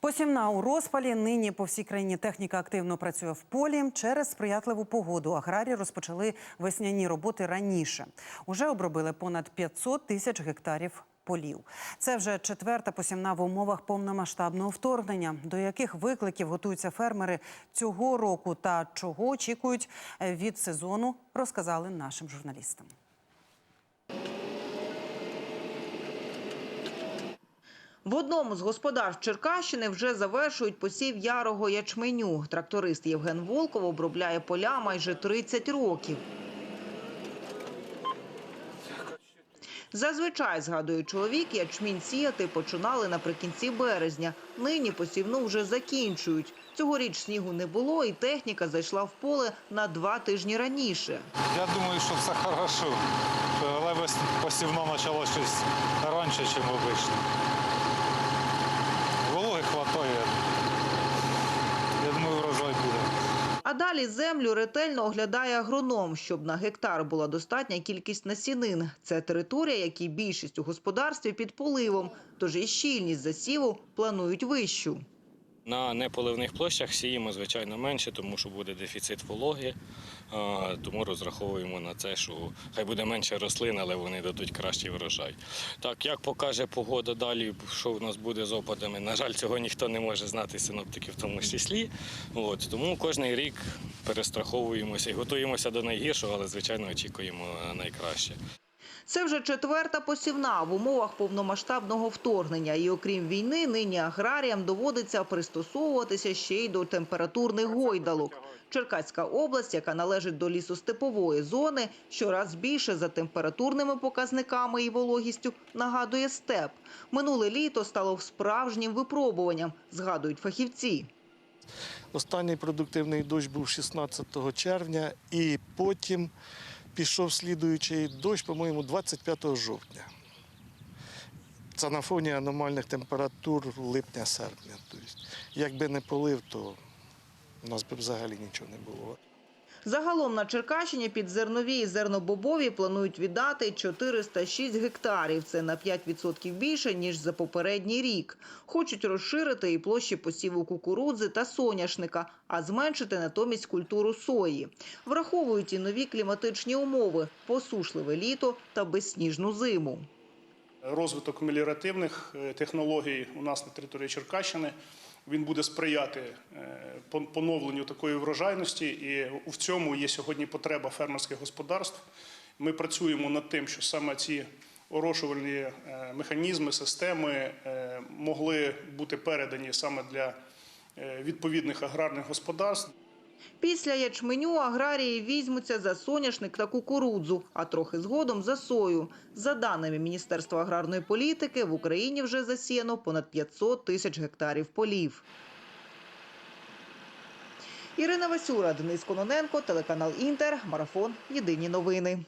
Посівна у розпалі. Нині по всій країні техніка активно працює в полі. Через сприятливу погоду аграрії розпочали весняні роботи раніше. Уже обробили понад 500 тисяч гектарів полів. Це вже четверта посівна в умовах повномасштабного вторгнення. До яких викликів готуються фермери цього року та чого очікують е, від сезону, розказали нашим журналістам. В одному з господарств Черкащини вже завершують посів ярого ячменю. Тракторист Євген Волков обробляє поля майже 30 років. Зазвичай, згадує чоловік, ячмінь сіяти починали наприкінці березня. Нині посівну вже закінчують. Цьогоріч снігу не було, і техніка зайшла в поле на два тижні раніше. Я думаю, що все хорошо. Але посівно почало щось раніше, ніж обично. Вологи хватає. Я думаю, врожай буде. А далі землю ретельно оглядає агроном, щоб на гектар була достатня кількість насінин. Це територія, якій більшість у господарстві під поливом, тож і щільність засіву планують вищу. На неполивних площах сіємо, звичайно, менше, тому що буде дефіцит вологи. Тому розраховуємо на це, що хай буде менше рослин, але вони дадуть кращий врожай. Так, як покаже погода далі, що в нас буде з опадами, на жаль, цього ніхто не може знати, синоптики в тому числі. От, тому кожен рік перестраховуємося і готуємося до найгіршого, але, звичайно, очікуємо найкраще. Це вже четверта посівна в умовах повномасштабного вторгнення. І окрім війни, нині аграріям доводиться пристосовуватися ще й до температурних гойдалок. Черкаська область, яка належить до лісостепової зони, щораз більше за температурними показниками і вологістю нагадує степ. Минуле літо стало справжнім випробуванням, згадують фахівці. Останній продуктивний дощ був 16 червня, і потім пішов слідуючий дощ, по-моєму, 25 жовтня. Це на фоні аномальних температур липня-серпня. Тобто, якби не полив, то у нас би взагалі нічого не було. Загалом на Черкащині під зернові і зернобобові планують віддати 406 гектарів. Це на 5% більше, ніж за попередній рік. Хочуть розширити і площі посіву кукурудзи та соняшника, а зменшити натомість культуру сої. Враховують і нові кліматичні умови – посушливе літо та безсніжну зиму. Розвиток меліоративних е, технологій у нас на території Черкащини він буде сприяти е, поновленню такої врожайності, і в цьому є сьогодні потреба фермерських господарств. Ми працюємо над тим, що саме ці орошувальні е, механізми, системи е, могли бути передані саме для відповідних аграрних господарств. Після ячменю аграрії візьмуться за соняшник та кукурудзу, а трохи згодом за сою. За даними Міністерства аграрної політики, в Україні вже засіяно понад 500 тисяч гектарів полів. Ірина Васюра, Денис Кононенко, телеканал Інтер, Марафон. Єдині новини.